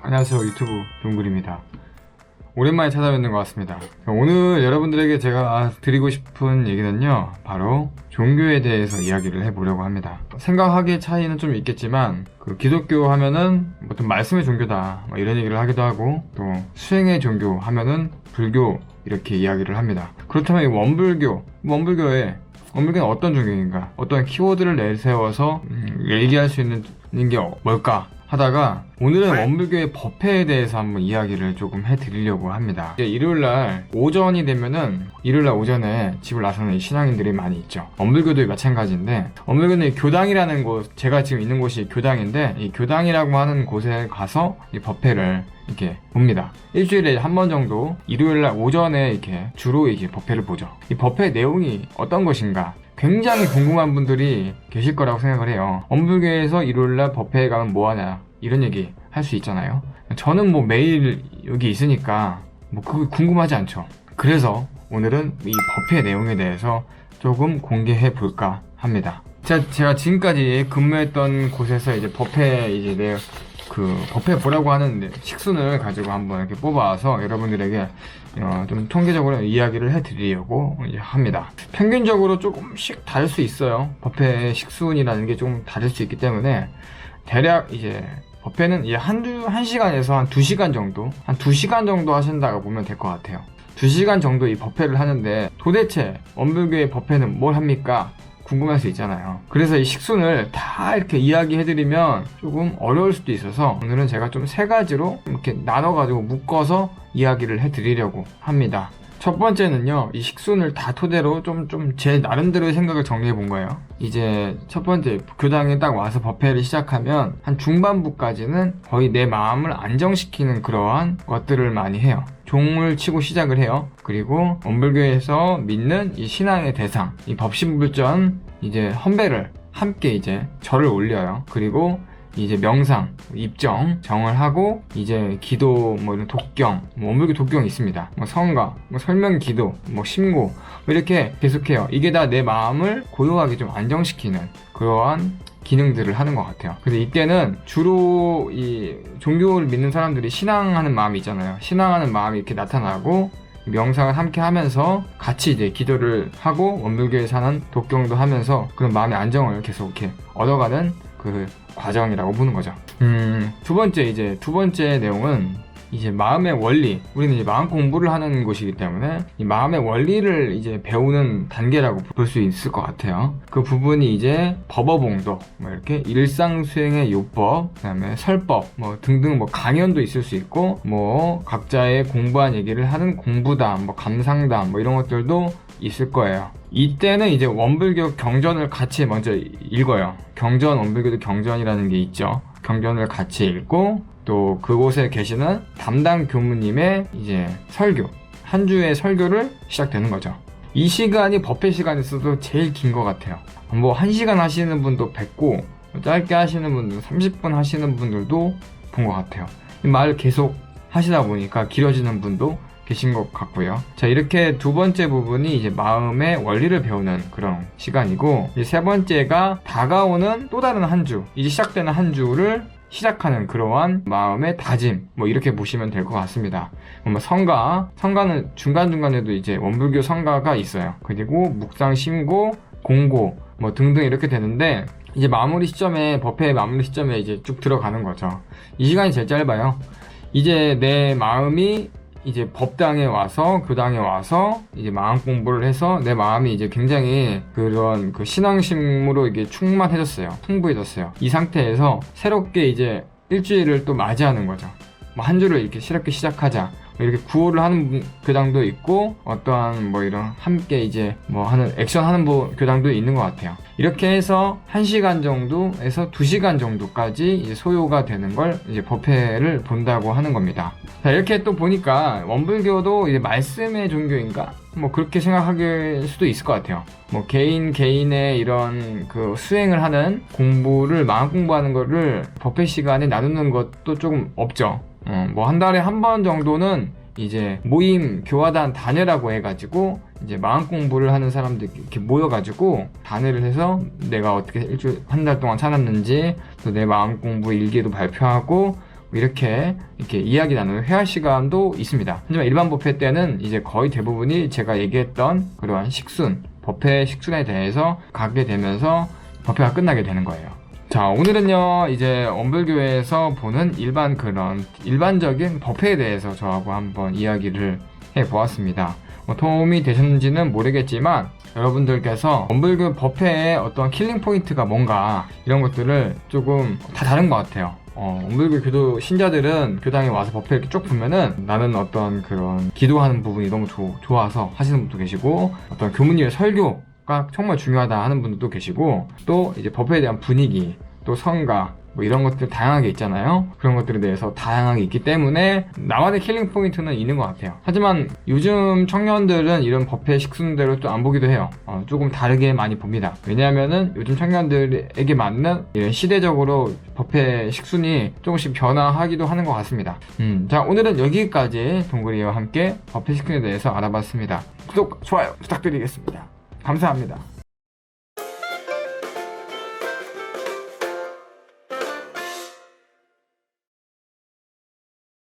안녕하세요. 유튜브 동굴입니다. 오랜만에 찾아뵙는 것 같습니다. 오늘 여러분들에게 제가 드리고 싶은 얘기는요 바로 종교에 대해서 이야기를 해보려고 합니다. 생각하기에 차이는 좀 있겠지만 그 기독교 하면은 보통 말씀의 종교다 뭐 이런 얘기를 하기도 하고 또 수행의 종교 하면은 불교 이렇게 이야기를 합니다. 그렇다면 이 원불교 원불교에 원불교는 어떤 종교인가? 어떤 키워드를 내세워서 음, 얘기할 수 있는 게 뭘까 하다가 오늘은 원불교의 법회에 대해서 한번 이야기를 조금 해드리려고 합니다. 이제 일요일날 오전이 되면은 일요일날 오전에 집을 나서는 이 신앙인들이 많이 있죠. 원불교도 마찬가지인데 원불교는 이 교당이라는 곳 제가 지금 있는 곳이 교당인데 이 교당이라고 하는 곳에 가서 이 법회를 이렇게 봅니다. 일주일에 한 번 정도 일요일 날 오전에 이렇게 주로 이렇게 법회를 보죠. 이 법회 내용이 어떤 것인가 굉장히 궁금한 분들이 계실 거라고 생각을 해요. 엄불교에서 일요일날 법회에 가면 뭐하냐 이런 얘기 할 수 있잖아요. 저는 뭐 매일 여기 있으니까 뭐 그거 궁금하지 않죠. 그래서 오늘은 이 법회 내용에 대해서 조금 공개해 볼까 합니다. 제가, 제가 지금까지 근무했던 곳에서 이제 법회 이제 내 그 법회 보라고 하는 식순을 가지고 한번 이렇게 뽑아서 여러분들에게 어, 좀 통계적으로 이야기를 해드리려고 합니다. 평균적으로 조금씩 다를 수 있어요. 법회 식순이라는 게좀 다를 수 있기 때문에 대략 이제 법회는 이제 한두 한 시간에서 한 두 시간 정도 한 두 시간 정도 하신다고 보면 될 것 같아요. 두 시간 정도 이 법회를 하는데 도대체 원불교의 법회는 뭘 합니까? 궁금할 수 있잖아요. 그래서 이 식순을 다 이렇게 이야기해드리면 조금 어려울 수도 있어서 오늘은 제가 좀 세 가지로 이렇게 나눠가지고 묶어서 이야기를 해드리려고 합니다. 첫 번째는요, 이 식순을 다 토대로 좀, 좀 제 나름대로의 생각을 정리해 본 거예요. 이제 첫 번째, 교당에 딱 와서 법회를 시작하면 한 중반부까지는 거의 내 마음을 안정시키는 그러한 것들을 많이 해요. 종을 치고 시작을 해요. 그리고 원불교에서 믿는 이 신앙의 대상, 이 법신불전, 이제 헌배를 함께 이제 절을 올려요. 그리고 이제 명상, 입정, 정을 하고 이제 기도, 뭐 이런 독경, 뭐 원불교 독경이 있습니다. 뭐 성가, 뭐 설명 기도, 뭐 심고 뭐 이렇게 계속해요. 이게 다 내 마음을 고요하게 좀 안정시키는 그러한 기능들을 하는 것 같아요. 그래서 이때는 주로 이 종교를 믿는 사람들이 신앙하는 마음이 있잖아요. 신앙하는 마음이 이렇게 나타나고 명상을 함께 하면서 같이 이제 기도를 하고 원불교에 사는 독경도 하면서 그런 마음의 안정을 계속 이렇게 얻어가는 그 과정이라고 보는 거죠. 음, 두 번째 이제 두 번째 내용은 이제 마음의 원리. 우리는 이제 마음 공부를 하는 곳이기 때문에 이 마음의 원리를 이제 배우는 단계라고 볼 수 있을 것 같아요. 그 부분이 이제 법어봉도, 뭐 이렇게 일상 수행의 요법, 그다음에 설법, 뭐 등등 뭐 강연도 있을 수 있고, 뭐 각자의 공부한 얘기를 하는 공부담, 뭐 감상담, 뭐 이런 것들도 있을 거예요. 이때는 이제 원불교 경전을 같이 먼저 읽어요. 경전, 원불교도 경전이라는 게 있죠. 경전을 같이 읽고 또 그곳에 계시는 담당 교무님의 이제 설교, 한 주의 설교를 시작되는 거죠. 이 시간이 법회 시간에서도 제일 긴 것 같아요. 뭐한 시간 하시는 분도 뵙고 짧게 하시는 분들, 30분 하시는 분들도 본 것 같아요. 이말 계속 하시다 보니까 길어지는 분도 계신 것 같고요. 자, 이렇게 두 번째 부분이 이제 마음의 원리를 배우는 그런 시간이고, 세 번째가 다가오는 또 다른 한 주, 이제 시작되는 한 주를 시작하는 그러한 마음의 다짐, 뭐 이렇게 보시면 될 것 같습니다. 뭐 성가, 성가는 중간 중간에도 이제 원불교 성가가 있어요. 그리고 묵상, 심고, 공고, 뭐 등등 이렇게 되는데, 이제 마무리 시점에, 법회의 마무리 시점에 이제 쭉 들어가는 거죠. 이 시간이 제일 짧아요. 이제 내 마음이 이제 법당에 와서 교당에 와서 이제 마음 공부를 해서 내 마음이 이제 굉장히 그런 그 신앙심으로 이게 충만해졌어요. 풍부해졌어요. 이 상태에서 새롭게 이제 일주일을 또 맞이하는 거죠. 뭐 한 주를 이렇게 새롭게 시작하자. 이렇게 구호를 하는 분- 교당도 있고 어떠한 뭐 이런 함께 이제 뭐 하는 액션 하는 뭐 교당도 있는 것 같아요. 이렇게 해서 1시간 정도에서 2시간 정도까지 소요가 되는 걸 이제 법회를 본다고 하는 겁니다. 자, 이렇게 또 보니까 원불교도 이제 말씀의 종교인가? 뭐 그렇게 생각할 수도 있을 것 같아요. 뭐 개인 개인의 이런 그 수행을 하는 공부를 마음 공부하는 거를 법회 시간에 나누는 것도 조금 없죠. 어, 뭐한 달에 한 번 정도는 이제 모임 교화단 단회라고 해가지고 이제 마음 공부를 하는 사람들 이렇게 모여가지고 단회를 해서 내가 어떻게 일주일 한 달 동안 살았는지 또 내 마음 공부 일기도 발표하고 이렇게 이렇게 이야기 나누는 회화 시간도 있습니다. 하지만 일반 법회 때는 이제 거의 대부분이 제가 얘기했던 그러한 식순, 법회 식순에 대해서 가게 되면서 법회가 끝나게 되는 거예요. 자, 오늘은요, 이제 원불교에서 보는 일반 그런, 일반적인 법회에 대해서 저하고 한번 이야기를 해 보았습니다. 뭐 도움이 되셨는지는 모르겠지만, 여러분들께서 원불교 법회의 어떤 킬링 포인트가 뭔가, 이런 것들을 조금 다 다른 것 같아요. 어, 원불교 교도 신자들은 교당에 와서 법회 이렇게 쭉 보면은 나는 어떤 그런 기도하는 부분이 너무 조- 좋아서 하시는 분도 계시고, 어떤 교문위의 설교, 가 정말 중요하다 하는 분들도 계시고 또 이제 법회에 대한 분위기 또 성가 뭐 이런 것들 다양하게 있잖아요. 그런 것들에 대해서 다양하게 있기 때문에 나만의 킬링 포인트는 있는 것 같아요. 하지만 요즘 청년들은 이런 법회 식순대로 또 안 보기도 해요. 어, 조금 다르게 많이 봅니다. 왜냐하면은 요즘 청년들에게 맞는 이런 시대적으로 법회 식순이 조금씩 변화하기도 하는 것 같습니다. 음, 자 오늘은 여기까지 동그리와 함께 법회 식순에 대해서 알아봤습니다. 구독 좋아요 부탁드리겠습니다 감사합니다.